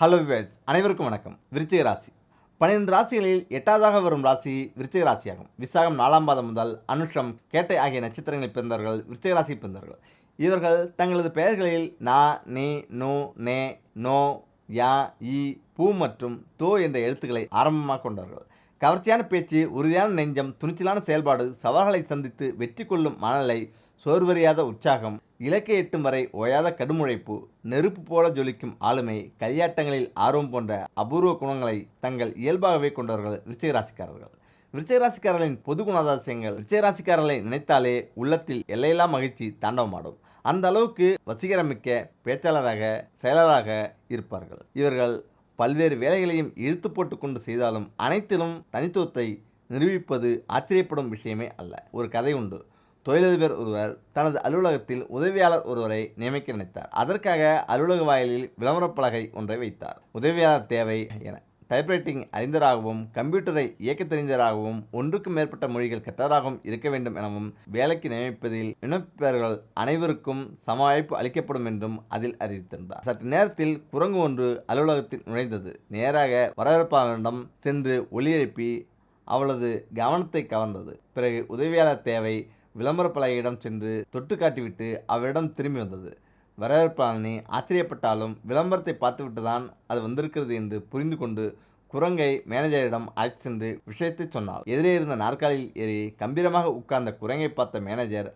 Hello wives அனைவருக்கும் வணக்கம். விருச்சிக ராசி. பன்னிரெண்டு ராசிகளில் எட்டாவதாக வரும் ராசி விருச்சிக ராசியாகும். விசாகம் நாலாம் பாதம் முதல் அனுஷம் கேட்டை ஆகிய நட்சத்திரங்களில் பிறந்தவர்கள் விருச்சிக ராசி பிறந்தவர்கள். இவர்கள் தங்களது பெயர்களில் நா நே நோ நே நோ யா இ பூ மற்றும் தோ என்ற எழுத்துக்களை ஆரம்பமாக கொண்டவர்கள். கவர்ச்சியான பேச்சு உறுதியான நெஞ்சம் துணிச்சலான செயல்பாடு சவால்களை சந்தித்து வெற்றி கொள்ளும் மனநிலை சோர்வறியாத உற்சாகம் இலக்கை எட்டும் வரை ஓயாத கடுமுழைப்பு நெருப்பு போல ஜொலிக்கும் ஆளுமை கையாட்டங்களில் ஆர்வம் போன்ற அபூர்வ குணங்களை தங்கள் இயல்பாகவே கொண்டவர்கள் விருச்சிகராசிக்காரர்கள். விருச்சிகராசிக்காரர்களின் பொது குணாதாசியங்கள் விருச்சிகராசிக்காரர்களை நினைத்தாலே உள்ளத்தில் எல்லையில்லா மகிழ்ச்சி தாண்டவமாடும். அந்த அளவுக்கு வசீகரமிக்க பேச்சாளராக செயலராக இருப்பார்கள். இவர்கள் பல்வேறு வேலைகளையும் இழுத்து போட்டு கொண்டு செய்தாலும் அனைத்திலும் தனித்துவத்தை நிரூபிப்பது ஆச்சரியப்படும் விஷயமே அல்ல. ஒரு கதை உண்டு. தொழிலதிபர் ஒருவர் தனது அலுவலகத்தில் உதவியாளர் ஒருவரை நியமிக்க நினைத்தார். அதற்காக அலுவலக வாயிலில் விளம்பரப் பலகை ஒன்றை வைத்தார். உதவியாளர் தேவை என டைப்ரைட்டிங் அறிந்தராகவும் கம்ப்யூட்டரை இயக்க தெரிந்தராகவும் ஒன்றுக்கு மேற்பட்ட மொழிகள் கற்றதாகவும் இருக்க வேண்டும் எனவும் வேலைக்கு நியமிப்பதில் விண்ணப்பிப்பவர்கள் அனைவருக்கும் சம வாய்ப்பு அளிக்கப்படும் என்றும் அதில் அறிவித்திருந்தார். சற்று நேரத்தில் குரங்கு ஒன்று அலுவலகத்தில் நுழைந்தது. நேராக வரவேற்பாளரிடம் சென்று ஒலி எழுப்பி அவளது கவனத்தை கவர்ந்தது. பிறகு உதவியாளர் தேவை விளம்பர பலகையிடம் சென்று தொட்டு காட்டிவிட்டு அவரிடம் திரும்பி வந்தது. வரவேற்பாளனி ஆச்சரியப்பட்டாலும் விளம்பரத்தை பார்த்துவிட்டு தான் அது வந்திருக்கிறது என்று புரிந்து கொண்டு குரங்கை மேனேஜரிடம் அழைத்து சென்று விஷயத்தை சொன்னார். எதிரே இருந்த நாற்காலியில் ஏறி கம்பீரமாக உட்கார்ந்த குரங்கை பார்த்த மேனேஜர்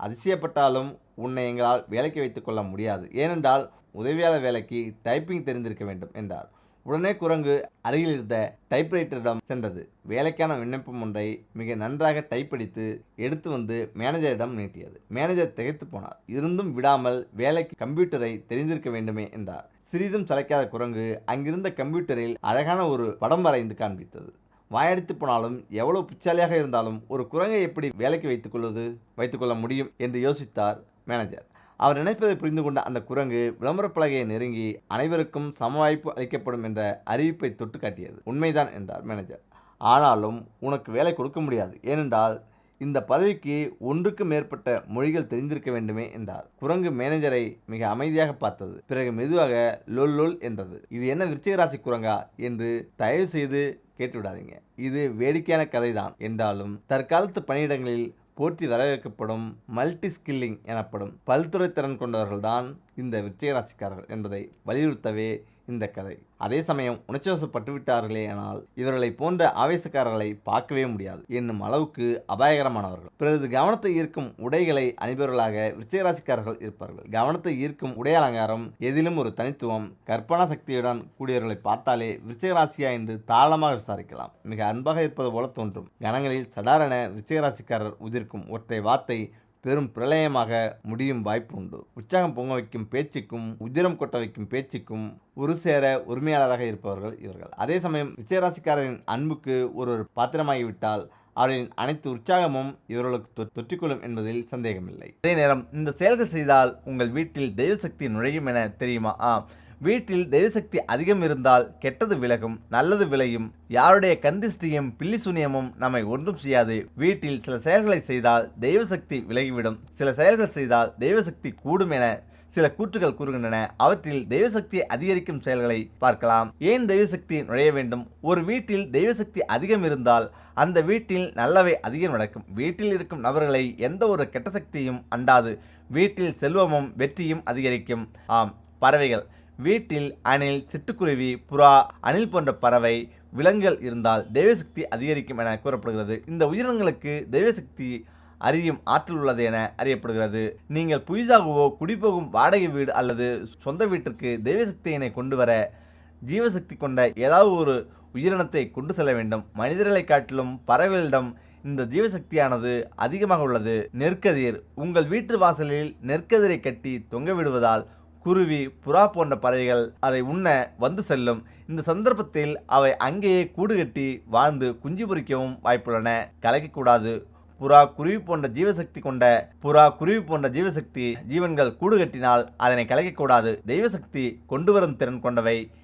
அதிசயப்பட்டாலும் உன்னை எங்களால் வேலைக்கு வைத்துக்கொள்ள முடியாது. ஏனென்றால் உதவியாளர் வேலைக்கு டைப்பிங் தெரிந்திருக்க வேண்டும் என்றார். உடனே குரங்கு அருகில் இருந்த டைப்ரைட்டரிடம் சென்றது. வேலைக்கான விண்ணப்பம் ஒன்றை மிக நன்றாக டைப் அடித்து எடுத்து வந்து மேனேஜரிடம் நீட்டியது. மேனேஜர் திகைத்து போனார். இருந்தும் விடாமல் வேலைக்கு கம்ப்யூட்டரை தெரிந்திருக்க வேண்டுமே என்றார். சிறிதும் சளைக்காத குரங்கு அங்கிருந்த கம்ப்யூட்டரில் அழகான ஒரு படம் வரைந்து காண்பித்தது. வாயடித்து போனாலும் எவ்வளவு புச்சாலியாக இருந்தாலும் ஒரு குரங்கை எப்படி வேலைக்கு வைத்துக்கொள்வது வைத்துக்கொள்ள முடியும் என்று யோசித்தார் மேனேஜர். அவர் நினைப்பதை புரிந்து கொண்ட அந்த குரங்கு விளம்பரப் பலகையை நெருங்கி அனைவருக்கும் சம வாய்ப்பு அளிக்கப்படும் என்ற அறிவிப்பை தொட்டு காட்டியது. உண்மைதான் என்றார் மேனேஜர் ஆனாலும் உனக்கு வேலை கொடுக்க முடியாது. ஏனென்றால் இந்த பதவிக்கு ஒன்றுக்கு மேற்பட்ட மொழிகள் தெரிந்திருக்க வேண்டுமே என்றார். குரங்கு மேனேஜரை மிக அமைதியாக பார்த்தது. பிறகு மெதுவாக லொல் லொல் என்றது. இது என்ன விருச்சிகராசி குரங்கா என்று தயவு செய்து கேட்டுவிடாதீங்க. இது வேடிக்கையான கதைதான். என்றாலும் தற்காலத்து பணியிடங்களில் போற்றி வரவேற்கப்படும் மல்டி ஸ்கில்லிங் எனப்படும் பல்துறை திறன் கொண்டவர்கள்தான் இந்த விருச்சிகராசிக்காரர்கள் என்பதை வலியுறுத்தவே இந்த கதை. அதே சமயம் உணர்ச்சிவசப்பட்டு விட்டார்களே ஆனால் இவர்களை போன்ற ஆவேசக்காரர்களை பார்க்கவே முடியாது. என்னும் அளவுக்கு அபாயகரமானவர்கள். பிறகு கவனத்தை ஈர்க்கும் உடைகளை அணிபவர்களாக விருச்சிகராசிக்காரர்கள் இருப்பார்கள். கவனத்தை ஈர்க்கும் உடை அலங்காரம் எதிலும் ஒரு தனித்துவம் கற்பனா சக்தியுடன் கூடியவர்களை பார்த்தாலே விருச்சிகராசியா என்று தாராளமாக விசாரிக்கலாம். மிக அன்பாக இருப்பது போல தோன்றும். கணங்களில் சடாரென விருச்சிகராசிக்காரர் உதிர்க்கும் ஒற்றை வார்த்தை பெரும் பிரளயமாக முடியும் வாய்ப்பு உண்டு உற்சாகம் பொங்க வைக்கும் பேச்சுக்கும் உதிரம் கொட்ட வைக்கும் பேச்சுக்கும் ஒரு சேர உரிமையாளராக இருப்பவர்கள் இவர்கள். அதே சமயம் விஜயராசிக்காரரின் அன்புக்கு ஒருவர் பாத்திரமாகிவிட்டால் அவர்களின் அனைத்து உற்சாகமும் இவர்களுக்கு தொற்றிக்கொள்ளும் என்பதில் சந்தேகமில்லை. அதே நேரம் இந்த செயல்கள் செய்தால் உங்கள் வீட்டில் தெய்வசக்தி நுழையும் என தெரியுமா? ஆ வீட்டில் தெய்வசக்தி அதிகம் இருந்தால் கெட்டது விலகும் நல்லது விளையும். யாருடைய கந்திஷ்டியும் பில்லி சுனியமும் நம்மை ஒன்றும் செய்யாது. வீட்டில் சில செயல்களை செய்தால் தெய்வசக்தி விலகிவிடும். சில செயல்கள் செய்தால் தெய்வசக்தி கூடும் என சில கூற்றுகள் கூறுகின்றன. அவற்றில் தெய்வசக்தி அதிகரிக்கும் செயல்களை பார்க்கலாம். ஏன் தெய்வசக்தி நுழைய வேண்டும்? ஒரு வீட்டில் தெய்வசக்தி அதிகம் இருந்தால் அந்த வீட்டில் நல்லவை அதிகம் நடக்கும். வீட்டில் இருக்கும் நபர்களை எந்த ஒரு கெட்ட சக்தியும் அண்டாது. வீட்டில் செல்வமும் வெற்றியும் அதிகரிக்கும். ஆம் பறவைகள். வீட்டில் அணில் சிட்டுக்குருவி புறா அணில் போன்ற பறவை விலங்குகள் இருந்தால் தெய்வசக்தி அதிகரிக்கும் என கூறப்படுகிறது. இந்த உயிரினங்களுக்கு தெய்வசக்தி அறியும் ஆற்றல் உள்ளது என அறியப்படுகிறது. நீங்கள் புதிதாகவோ குடிபோகும் வாடகை வீடு அல்லது சொந்த வீட்டிற்கு தெய்வசக்தியினை கொண்டு வர ஜீவசக்தி கொண்ட ஏதாவது ஒரு உயிரினத்தை கொண்டு செல்ல வேண்டும். மனிதர்களை காட்டிலும் பறவைகளிடம் இந்த ஜீவசக்தியானது அதிகமாக உள்ளது. நெற்கதிர். உங்கள் வீட்டு வாசலில் நெற்கதிரை கட்டி தொங்க விடுவதால் குருவி புறா போன்ற பறவைகள் அதை உண்ண வந்து செல்லும். இந்த சந்தர்ப்பத்தில் அவை அங்கேயே கூடு கட்டி வாழ்ந்து குஞ்சு பொறிக்கவும் வாய்ப்புள்ளன. கலைக்கக்கூடாது. புறா குருவி போன்ற ஜீவசக்தி கொண்ட புறா குருவி போன்ற ஜீவசக்தி ஜீவன்கள் கூடு கட்டினால் அதனை கலைக்கக்கூடாது. தெய்வசக்தி கொண்டு வரும் திறன் கொண்டவை.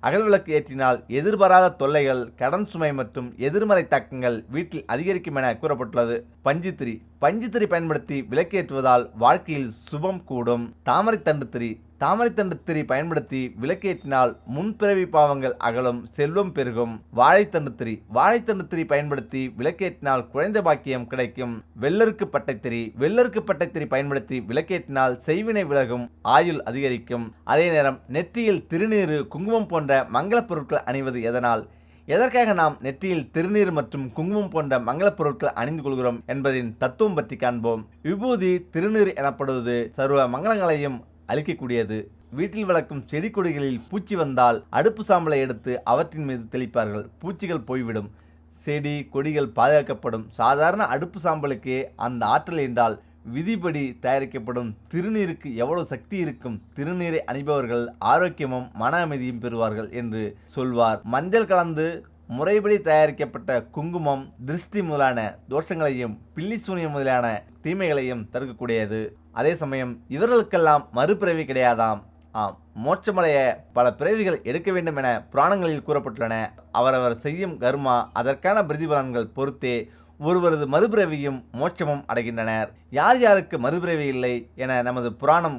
அகல் விளக்கு ஏற்றினால் எதிர்பாராத தொல்லைகள் கடன் சுமை மற்றும் எதிர்மறை தாக்கங்கள் வீட்டில் அதிகரிக்கும் என கூறப்பட்டுள்ளது. பஞ்சுத்திரி. பஞ்சுத்திரி பயன்படுத்தி விளக்கேற்றுவதால் வாழ்க்கையில் சுபம் கூடும். தாமரை தண்டு திரி தாமரைத்தண்டு திரி பயன்படுத்தி விளக்கேற்றினால் முன்பிறவி பாவங்கள் அகலும் செல்வம் பெருகும். வாழைத்தண்டு திரி வாழைத்தண்டு திரி பயன்படுத்தி விளக்கேற்றினால் குழந்தை பாக்கியம் கிடைக்கும். வெள்ளருக்கு பட்டைத்திரி. வெள்ளருக்கு பட்டைத்திரி பயன்படுத்தி விளக்கேற்றினால் செய்வினை விலகும் ஆயுள் அதிகரிக்கும். அதே நேரம் நெற்றியில் திருநீறு குங்குமம் போன்ற மங்களப் பொருட்கள் அணிவது எதனால்? எதற்காக நாம் நெற்றியில் திருநீர் மற்றும் குங்குமம் போன்ற மங்களப் பொருட்கள் அணிந்து கொள்கிறோம் என்பதின் தத்துவம் பற்றி காண்போம். விபூதி திருநீர் எனப்படுவது சர்வ மங்களங்களையும் அளிக்கக்கூடியது. வீட்டில் வளர்க்கும் செடி கொடிகளில் பூச்சி வந்தால் அடுப்பு சாம்பலை எடுத்து அவற்றின் மீது தெளிப்பார்கள். பூச்சிகள் போய்விடும். செடி கொடிகள் பாதுகாக்கப்படும். சாதாரண அடுப்பு சாம்பலுக்கே அந்த ஆற்றல் என்றால் விதிப்படி தயாரிக்கப்படும் திருநீருக்கு எவ்வளவு சக்தி இருக்கும்? திருநீரை அணிபவர்கள் ஆரோக்கியமும் மன அமைதியும் பெறுவார்கள் என்று சொல்வார். மஞ்சள் கலந்து முறைப்படி தயாரிக்கப்பட்ட குங்குமம் திருஷ்டி முதலான தோஷங்களையும் பில்லி சூனியம் முதலான தீமைகளையும் தடுக்கக்கூடியது. அதே சமயம் இவர்களுக்கெல்லாம் மறுபிறவி கிடையாதாம். ஆம் மோட்சமடைய பல பிறவிகள் எடுக்க வேண்டும் என புராணங்களில் கூறப்பட்டுள்ளன. அவரவர் செய்யும் கர்மா அதற்கான பிரதிபலன்கள் பொறுத்தே ஒருவரது மறுபிறவியும் மோட்சமும் அடைகின்றனர். யார் யாருக்கு மறுபிறவி இல்லை என நமது புராணம்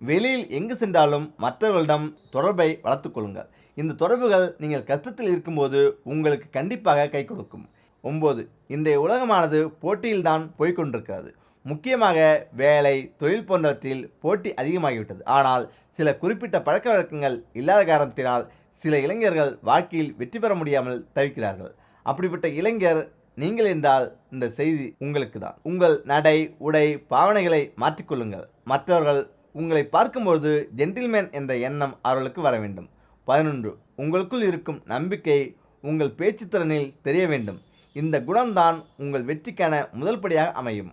வெளியில் எங்கு சென்றாலும் மற்றவர்களிடம் தொடர்பை வளர்த்துக்கொள்ளுங்கள் இந்த தொடர்புகள் நீங்கள் கஷ்டத்தில் இருக்கும்போது உங்களுக்கு கண்டிப்பாக கை கொடுக்கும். ஒம்பது இன்றைய உலகமானது போட்டியில்தான் போய்கொண்டிருக்கிறது முக்கியமாக வேலை தொழில் போன்றவற்றில் போட்டி அதிகமாகிவிட்டது. ஆனால் சில குறிப்பிட்ட பழக்க வழக்கங்கள் இல்லாத காரணத்தினால் சில இளைஞர்கள் வாழ்க்கையில் வெற்றி பெற முடியாமல் தவிக்கிறார்கள். அப்படிப்பட்ட இளைஞர் நீங்கள் என்றால் இந்த செய்தி உங்களுக்கு தான் உங்கள் நடை உடை பாவனைகளை மாற்றிக்கொள்ளுங்கள் மற்றவர்கள் உங்களை பார்க்கும்பொழுது ஜென்டில்மேன் என்ற எண்ணம் அவர்களுக்கு வர வேண்டும். பதினொன்று உங்களுக்குள் இருக்கும் நம்பிக்கை உங்கள் பேச்சுத்திறனில் தெரிய வேண்டும். இந்த குணம்தான் உங்கள் வெற்றிக்கான முதல் படியாக அமையும்.